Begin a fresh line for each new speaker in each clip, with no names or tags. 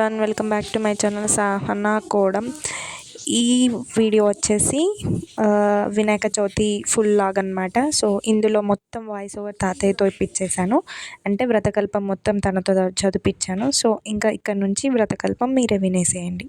One welcome back to my channel Sahana Kodam ఈ video వచ్చేసి Vinayaka Chavithi full log అనమాట so ఇందులో మొత్తం వాయిస్ ఓవర్ తాతయ్యతో ఇప్పించేశాను అంటే వ్రతకల్పం మొత్తం తనతో చదివిపించాను సో ఇంకా ఇక్కడ నుంచి వ్రతకల్పం మీరే వినేసేయండి.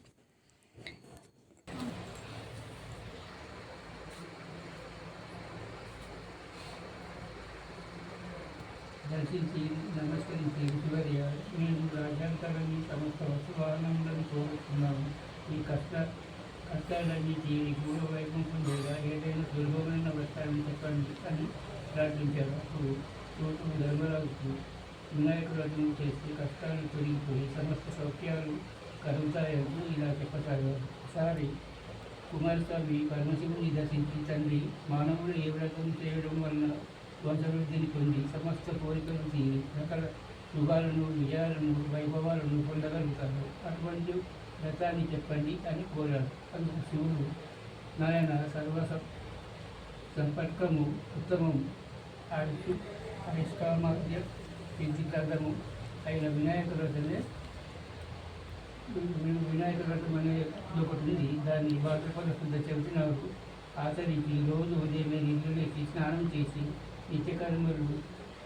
దర్శించి నమస్కరించి చివరి నేను రాజ్యాంతరాన్ని సమస్త వస్తువానందని కోరుతున్నాము ఈ కష్ట కష్టాలన్నిటి తీరి వైకుంఠం లేదా ఏదైనా సులభమైన వస్త్రాన్ని చెప్పండి అని ప్రార్థించారు అప్పుడు చోటు ధర్మరాజుకు వినాయకుడు చేసి కష్టాలు తొలగిపోయి సమస్త సౌఖ్యాలు కలుగుతాయని ఇలా చెప్పసాగారు ఒకసారి కుమారస్వామి పరమశివుని దర్శించి తండ్రి మానవులు ఏ వ్రతం చేయడం వలన వంశవృద్ధిని పొంది సమస్త కోరికలు తీరి సకల శుభాలను విజయాలను వైభవాలను పొందగలుగుతారు అటువంటి వ్రతాన్ని చెప్పండి అని కోరాడు. అందుకు శివుడు నాయన సర్వ సం- సంపర్కము ఉత్తమం. ఆయుష్ ఆయుష్కామాద్య సిద్ధికర్దము అయిన వినాయక వ్రతమే వినాయక వ్రతం అనేది ఒకటి ఉంది. దాన్ని భాద్రపద శుద్ధ చెబుతున్నారు ఆచరించి రోజు ఉదయమే నిద్రలేసి స్నానం చేసి నిత్యకర్మలు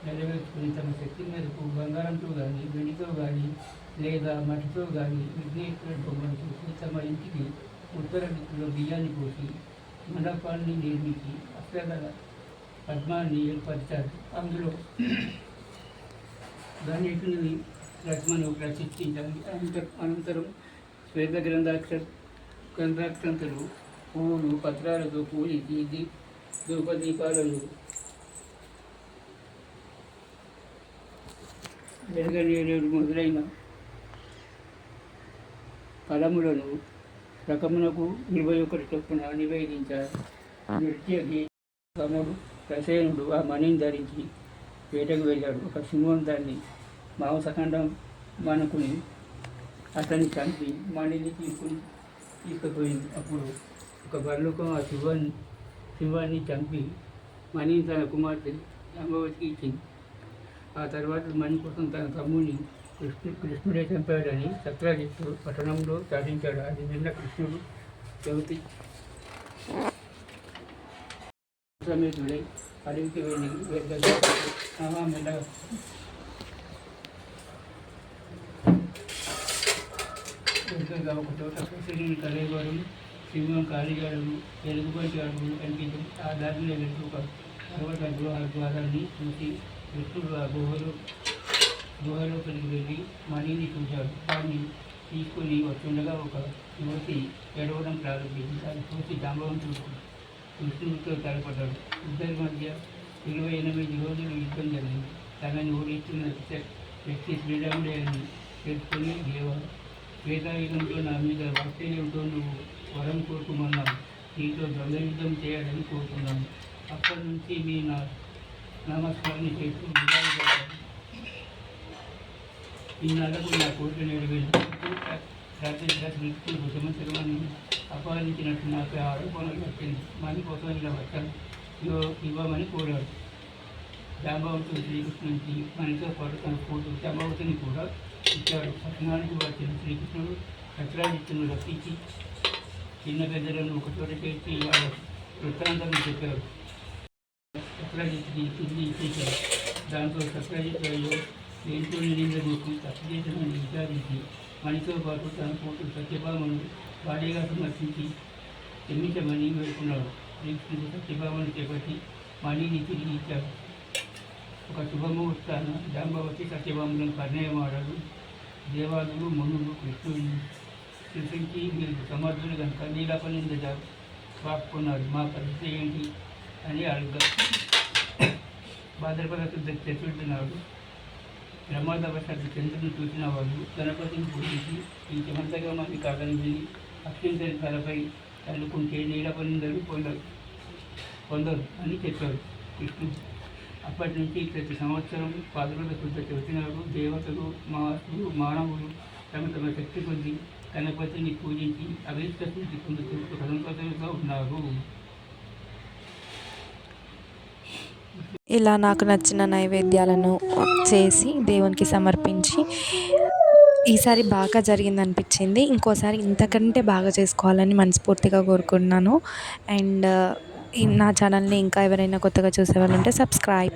నెరవేర్చుకుని తమ శక్తి మేరకు బంగారంతో కానీ వెండితో కానీ లేదా మట్టితో కానీ విఘ్నేశ్వరుడు బొమ్మను చూసి తమ ఇంటికి ఉత్తర దిక్కులో బియ్యాన్ని పోసి మండపాన్ని నిర్మించి అష్టగల పద్మాన్ని ఏర్పరిచారు. అందులో గణేశుని రచనను ప్రతిష్ఠించాలి అనంత- అనంతరం శ్వేత గ్రంథాక్ష గ్రంథాక్షంతలు పువ్వులు పత్రాలతో పూజించి దీ ధూపదీపాలను వెలుగనేరుడు మొదలైన ఫలములను రకమునకు ఇరవై ఒకటి చొప్పున నివేదించారు. నృత్య గీతముడు ప్రసేనుడు ఆ మణిని ధరించి వేటకు వెళ్ళాడు. ఒక సింహం దాన్ని మాంసఖండం మనకుని అతన్ని చంపి మణిని తీసుకుని తీసుకుపోయింది. అప్పుడు ఒక బర్లుకం ఆ సింహాన్ని సింహాన్ని చంపి మణిని తన కుమార్తె అంబవతికి ఇచ్చింది. ఆ తర్వాత మణి తన తమ్ముని కృష్ణు కృష్ణుడే చంపాడని సత్రాజిత్తు పట్టణంలో సాధించాడు. అది నిన్న కృష్ణుడు చవితి సమేతుడై అడవికి వెళ్ళి వెళ్ళగా మెల్లగా వెనుకగా ఒక చోట కృష్ణుని కలేగోడు సింహం కాలిగాడు ఎలుగుబంటి అడుగులు కనిపించింది ఆ దారిలో వెళ్తూ ఒక ద్వారాన్ని చూసి కృష్ణుడు ఆ గుహలో గుహలోపలికి వెళ్ళి మణిని చూశాడు. దాన్ని తీసుకుని వస్తుండగా ఒక యువతి ఏడవడం ప్రారంభించింది. దాన్ని చూసి జాంబవంతుడు కృష్ణుడితో తలపడ్డాడు ఇద్దరి మధ్య ఇరవై ఎనిమిది రోజులు యుద్ధం జరిగింది. తనని ఓడించిన వ్యక్తి శ్రీరాముడే అని తెలుసుకుని దేవ వేదాయుధంతో నా మీద వాత్సల్యంతో నువ్వు వరం కోరుకోమన్నావు. నీతో ద్వంద్వ యుద్ధం చేయాలని కోరుకున్నాను. అప్పటి నుంచి మీ నా నమస్కారాన్ని చేస్తూ ఈ ఇన్నాళ్ళకు నా కోరిక నెరవేర్చు ప్రార్థించిన సంవత్సరమని అపహరించినట్టు నాకు ఆరోపణలు వచ్చింది. మని కోసం ఇలా వచ్చాను ఇవ్వమని కోరాడు. జాంబవతుడు శ్రీకృష్ణునికి మనతో పాటు తన కూతురు జాంబావతిని కూడా ఇచ్చాడు. పట్టణానికి వచ్చిన శ్రీకృష్ణుడు సత్రాజిత్తును రప్పించి చిన్న పెద్దలను ఒకచోట చేసి వాళ్ళ వృత్తాంతం చెప్పారు. సత్రాజిత్తుని తిరిగి ఇచ్చేసారు దాంతో సప్లై అయ్యో ఏంటో నింద చూసి తప్పు చేసిన విచారించి మనితో పాటు తన కూతురు సత్యభామను భార్యగా సమర్పించి క్షమించమని వేడుకున్నాడు శ్రీకృష్ణుడు సత్యభామను చేపట్టి మణిని తిరిగి ఇచ్చారు. ఒక శుభముహూర్తాన జాంబవతి సత్యభామలను పరిణయమాడాడు దేవాదులు మునులు కృష్ణుడిని కృషించి మీరు సమర్థులు కనుక నీలపనింద పాపుకున్నారు మా పరిస్థితి ఏంటి? అని అడుగుతారు భాద్రపద శుద్ధ చతుర్థి ప్రమాదవశాత్తు చంద్రుని చూసిన వాళ్ళు గణపతిని పూజించి ఈ చెమంతగా మంది కాదని విని అక్షింతని తలపై తల్లుకుంటే నీలపనిందరు పొందరు పొందరు. అని చెప్పారు. కృష్ణుడు అప్పటి నుంచి ప్రతి సంవత్సరం పాదపద శుద్ధ చవితి నాడు దేవతలు మహర్షులు మానవులు తమ తమ శక్తి కొద్ది గణపతిని పూజించి అభిష్ట శుద్ధి పొందుతూ సంతోషంగా ఉన్నారు.
ఇలా నాకు నచ్చిన నైవేద్యాలను చేసి దేవునికి సమర్పించి ఈసారి బాగా జరిగింది అనిపించింది ఇంకోసారి ఇంతకంటే బాగా చేసుకోవాలని మనస్ఫూర్తిగా కోరుకుంటున్నాను. అండ్ నా ఛానల్ని ఇంకా ఎవరైనా కొత్తగా చూసే వాళ్ళు ఉంటే సబ్స్క్రైబ్